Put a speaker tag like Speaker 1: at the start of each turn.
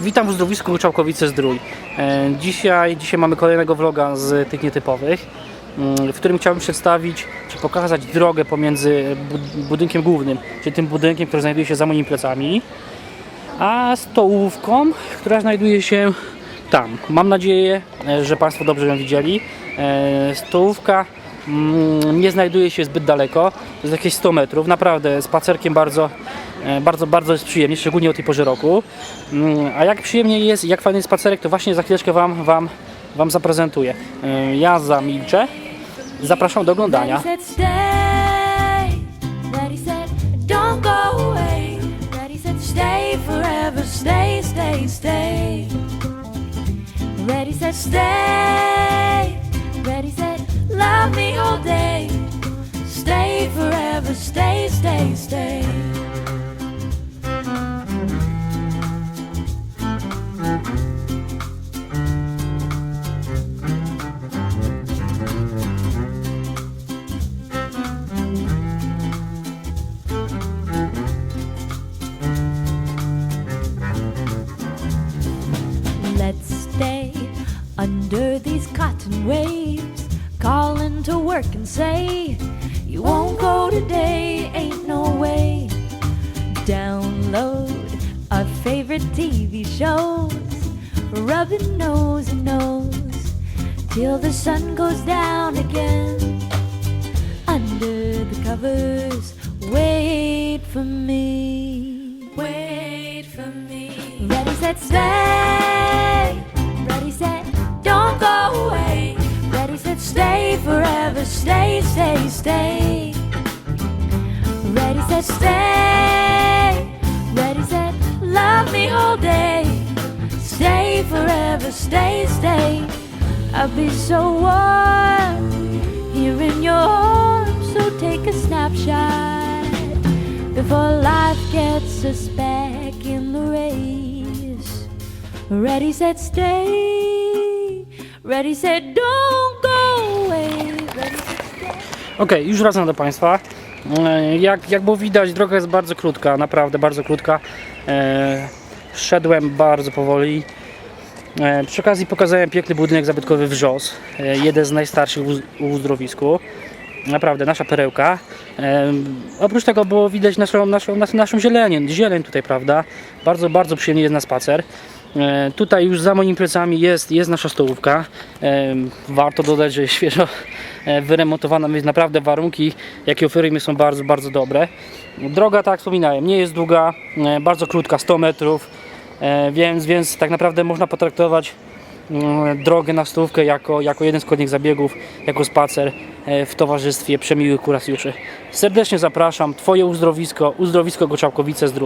Speaker 1: Witam w uzdrowisku Guczałkowice Zdrój. E, Dzisiaj, dzisiaj mamy kolejnego vloga z tych nietypowych, mm, w którym chciałbym przedstawić, czy pokazać drogę pomiędzy bud- budynkiem głównym, czyli tym budynkiem, który znajduje się za moimi plecami, a stołówką, która znajduje się tam. Mam nadzieję, e, że Państwo dobrze ją widzieli. E, Stołówka mm, nie znajduje się zbyt daleko, to jest jakieś 100 metrów. Naprawdę spacerkiem bardzo, bardzo, bardzo jest przyjemnie, szczególnie o tej porze roku. Mm, A jak przyjemnie jest, jak fajny jest spacerek, to właśnie za chwileczkę Wam, wam, wam zaprezentuję. E, Ja zamilczę. Zapraszam do oglądania.
Speaker 2: Stay. Stay. Stay, under these cotton waves, calling to work and say, You won't go today, ain't no way. Download our favorite TV shows, rubbing nose and nose till the sun goes down again. Under the covers, wait for me. Wait for me. Ready, set, stay. Stay, stay, stay. Ready, set, stay. Ready, set, love me all day. Stay forever. Stay, stay. I'll be so warm here in your arms. So take a snapshot before life gets us back in the race. Ready, set, stay. Ready, set, don't
Speaker 1: Okej, już wracam do Państwa. E, Jak, jak było widać, droga jest bardzo krótka, naprawdę bardzo krótka. E, szedłem bardzo powoli. E, przy okazji pokazałem piękny budynek zabytkowy Wrzos, jeden z najstarszych w uz- w uzdrowisku. Naprawdę, nasza perełka. Oprócz tego było widać naszą, naszą, naszą, zieleń, zieleń tutaj, prawda? Bardzo, bardzo przyjemnie jest na spacer. E, tutaj już za moimi plecami jest, jest nasza stołówka. E, warto dodać, że jest świeżo e, wyremontowana, więc naprawdę warunki, jakie oferujemy są bardzo, bardzo dobre. Droga, tak jak wspominałem, nie jest długa, bardzo krótka, 100 metrów, więc, więc tak naprawdę można potraktować mm, drogę na stówkę jako, jako jeden z kolejnych zabiegów, jako spacer w towarzystwie przemiłych kurasjuszy. Serdecznie zapraszam, Twoje uzdrowisko, uzdrowisko Goczałkowice Zdrój.